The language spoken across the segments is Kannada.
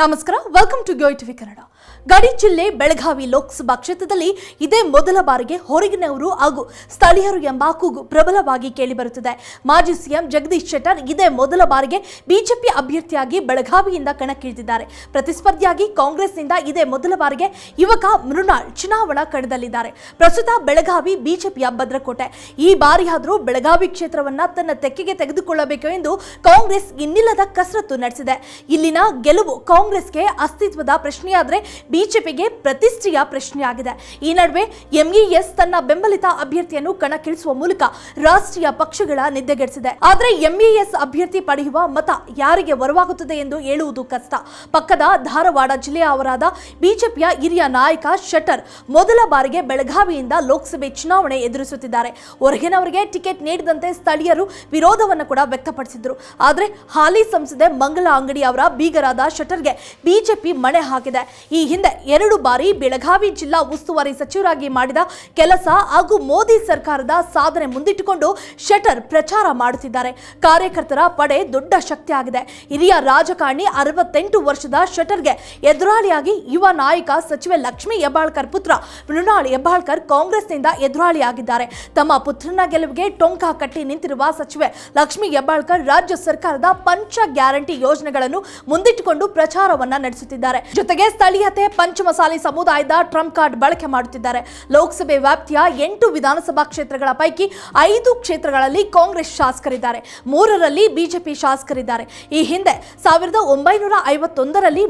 ನಮಸ್ಕಾರ welcome to Goy TV Kannada ಗಡಿ ಜಿಲ್ಲೆ ಬೆಳಗಾವಿ ಲೋಕಸಭಾ ಕ್ಷೇತ್ರದಲ್ಲಿ ಇದೇ ಮೊದಲ ಬಾರಿಗೆ ಹೊರಗಿನವರು ಹಾಗೂ ಸ್ಥಳೀಯರು ಎಂಬ ಕೂಗು ಪ್ರಬಲವಾಗಿ ಕೇಳಿಬರುತ್ತಿದೆ. ಮಾಜಿ ಸಿಎಂ ಜಗದೀಶ್ ಶೆಟ್ಟರ್ ಇದೇ ಮೊದಲ ಬಾರಿಗೆ ಬಿಜೆಪಿ ಅಭ್ಯರ್ಥಿಯಾಗಿ ಬೆಳಗಾವಿಯಿಂದ ಕಣಕ್ಕಿಳಿದಿದ್ದಾರೆ. ಪ್ರತಿಸ್ಪರ್ಧಿಯಾಗಿ ಕಾಂಗ್ರೆಸ್ನಿಂದ ಇದೇ ಮೊದಲ ಬಾರಿಗೆ ಯುವಕ ಮೃಣಾಳ್ ಚುನಾವಣಾ ಕಣದಲ್ಲಿದ್ದಾರೆ. ಪ್ರಸ್ತುತ ಬೆಳಗಾವಿ ಬಿಜೆಪಿಯ ಭದ್ರಕೋಟೆ. ಈ ಬಾರಿಯಾದರೂ ಬೆಳಗಾವಿ ಕ್ಷೇತ್ರವನ್ನ ತನ್ನ ತೆಕ್ಕೆಗೆ ತೆಗೆದುಕೊಳ್ಳಬೇಕು ಎಂದು ಕಾಂಗ್ರೆಸ್ ಇನ್ನಿಲ್ಲದ ಕಸರತ್ತು ನಡೆಸಿದೆ. ಇಲ್ಲಿನ ಗೆಲುವು ಕಾಂಗ್ರೆಸ್ಗೆ ಅಸ್ತಿತ್ವದ ಪ್ರಶ್ನೆಯಾದರೆ ಬಿಜೆಪಿಗೆ ಪ್ರತಿಷ್ಠೆಯ ಪ್ರಶ್ನೆಯಾಗಿದೆ. ಈ ನಡುವೆ ಎಂಇಎಸ್ ತನ್ನ ಬೆಂಬಲಿತ ಅಭ್ಯರ್ಥಿಯನ್ನು ಕಣಕ್ಕಿಳಿಸುವ ಮೂಲಕ ರಾಷ್ಟ್ರೀಯ ಪಕ್ಷಗಳ ನಿದ್ದೆಗೆಡಿಸಿದೆ. ಆದರೆ ಎಂಇಎಸ್ ಅಭ್ಯರ್ಥಿ ಪಡೆಯುವ ಮತ ಯಾರಿಗೆ ವರವಾಗುತ್ತದೆ ಎಂದು ಹೇಳುವುದು ಕಷ್ಟ. ಪಕ್ಕದ ಧಾರವಾಡ ಜಿಲ್ಲೆಯವರಾದ ಬಿಜೆಪಿಯ ಹಿರಿಯ ನಾಯಕ ಶಟರ್ ಮೊದಲ ಬಾರಿಗೆ ಬೆಳಗಾವಿಯಿಂದ ಲೋಕಸಭೆ ಚುನಾವಣೆ ಎದುರಿಸುತ್ತಿದ್ದಾರೆ. ಹೊರಗಿನವರಿಗೆ ಟಿಕೆಟ್ ನೀಡಿದಂತೆ ಸ್ಥಳೀಯರು ವಿರೋಧವನ್ನು ಕೂಡ ವ್ಯಕ್ತಪಡಿಸಿದ್ರು. ಆದರೆ ಹಾಲಿ ಸಂಸದೆ ಮಂಗಲ ಅಂಗಡಿ ಅವರ ಬೀಗರಾದ ಶೆಟ್ಟರ್ಗೆ ಬಿಜೆಪಿ ಮಣೆ ಹಾಕಿದೆ. ಈ ಹಿಂದೆ ಎರಡು ಬಾರಿ ಬೆಳಗಾವಿ ಜಿಲ್ಲಾ ಉಸ್ತುವಾರಿ ಸಚಿವರಾಗಿ ಮಾಡಿದ ಕೆಲಸ ಹಾಗೂ ಮೋದಿ ಸರ್ಕಾರದ ಸಾಧನೆ ಮುಂದಿಟ್ಟುಕೊಂಡು ಶಟರ್ ಪ್ರಚಾರ ಮಾಡುತ್ತಿದ್ದಾರೆ. ಕಾರ್ಯಕರ್ತರ ಪಡೆ ದೊಡ್ಡ ಶಕ್ತಿಯಾಗಿದೆ ಹಿರಿಯ ರಾಜಕಾರಣಿ ಅರವತ್ತೆಂಟು ವರ್ಷದ ಶೆಟರ್ಗೆ ಎದುರಾಳಿಯಾಗಿ ಯುವ ನಾಯಕ ಸಚಿವೆ ಲಕ್ಷ್ಮೀ ಹೆಬ್ಬಾಳ್ಕರ್ ಪುತ್ರ ಮೃಣಾಲ್ ಹೆಬ್ಬಾಳ್ಕರ್ ಕಾಂಗ್ರೆಸ್ನಿಂದ ಎದುರಾಳಿಯಾಗಿದ್ದಾರೆ. ತಮ್ಮ ಪುತ್ರನ ಗೆಲುವಿಗೆ ಟೊಂಕ ಕಟ್ಟಿ ನಿಂತಿರುವ ಸಚಿವೆ ಲಕ್ಷ್ಮೀ ಹೆಬ್ಬಾಳ್ಕರ್ ರಾಜ್ಯ ಸರ್ಕಾರದ ಪಂಚ ಗ್ಯಾರಂಟಿ ಯೋಜನೆಗಳನ್ನು ಮುಂದಿಟ್ಟುಕೊಂಡು ಪ್ರಚಾರವನ್ನ ನಡೆಸುತ್ತಿದ್ದಾರೆ. ಜೊತೆಗೆ ಸ್ಥಳೀಯತೆ, ಪಂಚಮಸಾಲಿ ಸಮುದಾಯದ ಟ್ರಂಪ್ ಕಾರ್ಡ್ ಬಳಕೆ ಮಾಡುತ್ತಿದ್ದಾರೆ. ಲೋಕಸಭೆ ವ್ಯಾಪ್ತಿಯ ಎಂಟು ವಿಧಾನಸಭಾ ಕ್ಷೇತ್ರಗಳ ಪೈಕಿ ಐದು ಕ್ಷೇತ್ರಗಳಲ್ಲಿ ಕಾಂಗ್ರೆಸ್ ಶಾಸಕರಿದ್ದಾರೆ. ಮೂರರಲ್ಲಿ ಬಿಜೆಪಿ ಶಾಸಕರಿದ್ದಾರೆ. ಈ ಹಿಂದೆ ಸಾವಿರದ ಒಂಬೈನೂರ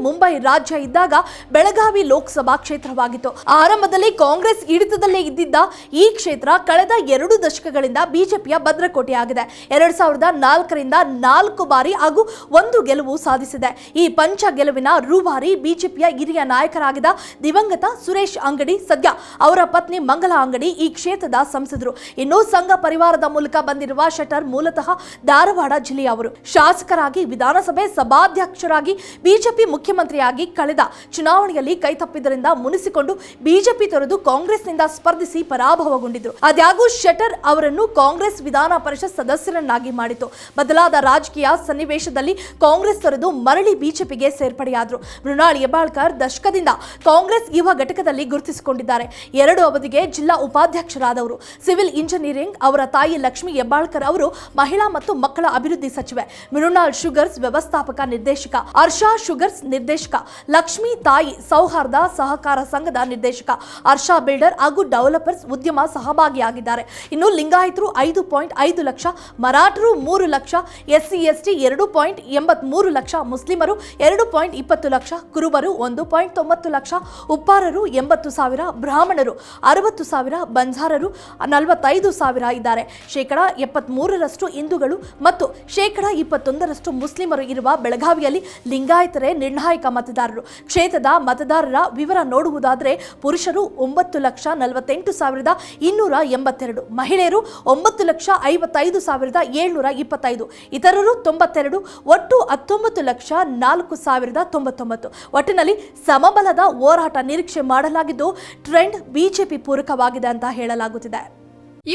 ಮುಂಬೈ ರಾಜ್ಯ ಇದ್ದಾಗ ಬೆಳಗಾವಿ ಲೋಕಸಭಾ ಕ್ಷೇತ್ರವಾಗಿತ್ತು. ಆರಂಭದಲ್ಲಿ ಕಾಂಗ್ರೆಸ್ ಹಿಡಿತದಲ್ಲೇ ಇದ್ದಿದ್ದ ಈ ಕ್ಷೇತ್ರ ಕಳೆದ ಎರಡು ದಶಕಗಳಿಂದ ಬಿಜೆಪಿಯ ಭದ್ರಕೋಟೆಯಾಗಿದೆ. ಎರಡ್ ಸಾವಿರದ ನಾಲ್ಕರಿಂದ ನಾಲ್ಕು ಬಾರಿ ಹಾಗೂ ಒಂದು ಗೆಲುವು ಸಾಧಿಸಿದೆ. ಈ ಪಂಚ ಗೆಲುವಿನ ರೂವಾರಿ ಬಿಜೆಪಿಯ ಹಿರಿಯ ನಾಯಕರಾಗಿದ್ದ ದಿವಂಗತ ಸುರೇಶ್ ಅಂಗಡಿ ಸದ್ಯ ಅವರ ಪತ್ನಿ ಮಂಗಲ ಅಂಗಡಿ ಈ ಕ್ಷೇತ್ರದ ಸಂಸದರು. ಇನ್ನು ಸಂಘ ಪರಿವಾರದ ಮೂಲಕ ಬಂದಿರುವ ಶಟರ್ ಮೂಲತಃ ಧಾರವಾಡ ಜಿಲ್ಲೆಯವರು. ಶಾಸಕರಾಗಿ, ವಿಧಾನಸಭೆ ಸಭಾಧ್ಯಕ್ಷರಾಗಿ, ಬಿಜೆಪಿ ಮುಖ್ಯಮಂತ್ರಿಯಾಗಿ ಕಳೆದ ಚುನಾವಣೆಯಲ್ಲಿ ಕೈತಪ್ಪಿದ್ದರಿಂದ ಮುನಿಸಿಕೊಂಡು ಬಿಜೆಪಿ ತೊರೆದು ಕಾಂಗ್ರೆಸ್ನಿಂದ ಸ್ಪರ್ಧಿಸಿ ಪರಾಭವಗೊಂಡಿದ್ರು. ಆದಾಗೂ ಶೆಟರ್ ಅವರನ್ನು ಕಾಂಗ್ರೆಸ್ ವಿಧಾನ ಪರಿಷತ್ ಸದಸ್ಯರನ್ನಾಗಿ ಮಾಡಿತು ಬದಲಾದ ರಾಜಕೀಯ ಸನ್ನಿವೇಶದಲ್ಲಿ ಕಾಂಗ್ರೆಸ್ ತೊರೆದು ಮರಳಿ ಬಿಜೆಪಿಗೆ ಸೇರ್ಪಡೆಯಾದರು. ಮೃಣಾಲ್ ಹೆಬ್ಬಾಳ್ಕರ್ ದಶಕದಿಂದ ಕಾಂಗ್ರೆಸ್ ಯುವ ಘಟಕದಲ್ಲಿ ಗುರುತಿಸಿಕೊಂಡಿದ್ದಾರೆ. ಎರಡು ಅವಧಿಗೆ ಜಿಲ್ಲಾ ಉಪಾಧ್ಯಕ್ಷರಾದವರು. ಸಿವಿಲ್ ಇಂಜಿನಿಯರಿಂಗ್ ಅವರ ತಾಯಿ ಲಕ್ಷ್ಮಿ ಹೆಬ್ಬಾಳ್ಕರ್ ಅವರು ಮಹಿಳಾ ಮತ್ತು ಮಕ್ಕಳ ಅಭಿವೃದ್ಧಿ ಸಚಿವೆ. ಮೃಣಾಳ್ ಶುಗರ್ಸ್ ವ್ಯವಸ್ಥಾಪಕ ನಿರ್ದೇಶಕ. ಹರ್ಷಾ ಶುಗರ್ಸ್ ನಿರ್ದೇಶಕ. ಲಕ್ಷ್ಮಿ ತಾಯಿ ಸೌಹಾರ್ದ ಸಹಕಾರ ಸಂಘದ ನಿರ್ದೇಶಕ. ಹರ್ಷಾ ಬಿಲ್ಡರ್ ಹಾಗೂ ಡೆವಲಪರ್ಸ್ ಉದ್ಯಮ ಸಹಭಾಗಿಯಾಗಿದ್ದಾರೆ. ಇನ್ನು ಲಿಂಗಾಯತರು ಐದು ಪಾಯಿಂಟ್ ಐದು ಲಕ್ಷ, ಮರಾಠರು ಮೂರು ಲಕ್ಷ, ಎಸ್ಸಿ, ಎಸ್ಟಿ ಎರಡು ಪಾಯಿಂಟ್ ಎಂಬತ್ಮೂರು ಲಕ್ಷ, ಮುಸ್ಲಿಮರು ಎರಡು ಇಪ್ಪತ್ತು ಲಕ್ಷ, ಕುರುಬರು ಒಂದು ಪಾಯಿಂಟ್ ತೊಂಬತ್ತು ಲಕ್ಷ, ಉಪ್ಪಾರರು ಎಂಬತ್ತು ಸಾವಿರ, ಬ್ರಾಹ್ಮಣರು ಅರವತ್ತು ಸಾವಿರ, ಬಂಜಾರರು ನಲವತ್ತೈದು ಸಾವಿರ ಇದ್ದಾರೆ. ಶೇಕಡ ಎಪ್ಪತ್ಮೂರರಷ್ಟು ಹಿಂದೂಗಳು ಮತ್ತು ಶೇಕಡ ಇಪ್ಪತ್ತೊಂದರಷ್ಟು ಮುಸ್ಲಿಮರು ಇರುವ ಬೆಳಗಾವಿಯಲ್ಲಿ ಲಿಂಗಾಯತರೇ ನಿರ್ಣಾಯಕ ಮತದಾರರು. ಕ್ಷೇತ್ರದ ಮತದಾರರ ವಿವರ ನೋಡುವುದಾದರೆ ಪುರುಷರು ಒಂಬತ್ತು ಲಕ್ಷ ನಲವತ್ತೆಂಟು ಸಾವಿರದ ಇನ್ನೂರ ಎಂಬತ್ತೆರಡು, ಮಹಿಳೆಯರು ಒಂಬತ್ತು ಲಕ್ಷ ಐವತ್ತೈದು ಸಾವಿರದ ಏಳ್ನೂರ ಇಪ್ಪತ್ತೈದು, ಇತರರು ತೊಂಬತ್ತೆರಡು, ಒಟ್ಟು ಹತ್ತೊಂಬತ್ತು ಲಕ್ಷ ನಾಲ್ಕು ಸಾವಿರದ ತೊಂಬತ್ತೊಂಬತ್ತು. ಒಟ್ಟಿನಲ್ಲಿ ಸಮಬಲದ ಹೋರಾಟ ನಿರೀಕ್ಷೆ ಮಾಡಲಾಗಿದ್ದು, ಟ್ರೆಂಡ್ ಬಿಜೆಪಿ ಪೂರಕವಾಗಿದೆ ಅಂತ ಹೇಳಲಾಗುತ್ತಿದೆ.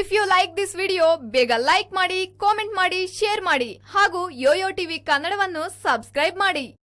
If you like this video ಬೇಗ ಲೈಕ್ ಮಾಡಿ ಕಾಮೆಂಟ್ ಮಾಡಿ ಶೇರ್ ಮಾಡಿ ಹಾಗೂ ಯೋಯೋ ಟಿವಿ ಕನ್ನಡವನ್ನು ಸಬ್ಸ್ಕ್ರೈಬ್ ಮಾಡಿ.